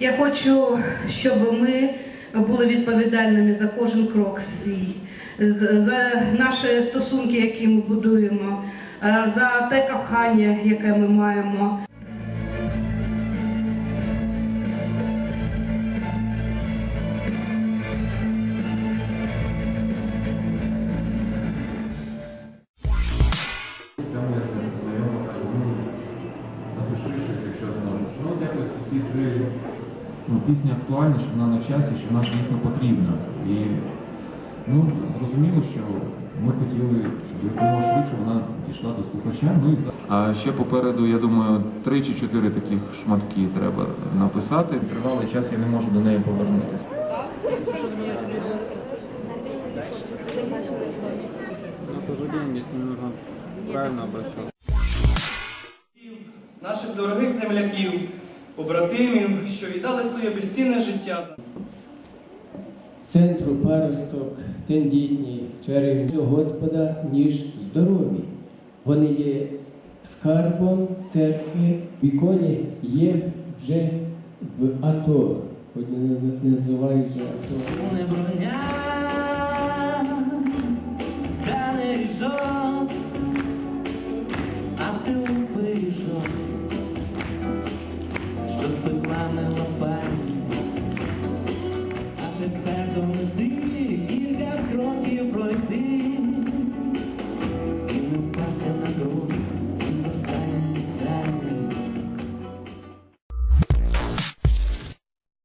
Я хочу, щоб ми були відповідальними за кожен крок свій, за наші стосунки, які ми будуємо, е, за те кохання, яке ми маємо. Ці ну, пісня актуальна, що вона на часі, що вона дійсно потрібна. І ну, зрозуміло, що ми хотіли, щоб якомога швидше вона дійшла до слухача. Ну, і... А ще попереду, я думаю, три чи чотири таких шматки треба написати. Тривалий час я не можу до неї повернутися. Ну, правильно обращаться. наших дорогих земляків, побратимів, що віддали своє безцінне життя. Центру паросток, тендітні, чарівні до Господа, ніж здорові. Вони є скарбом церкви, в іконі є вже в АТО, хоч не не називають вже АТО. не броня, та не ріжок,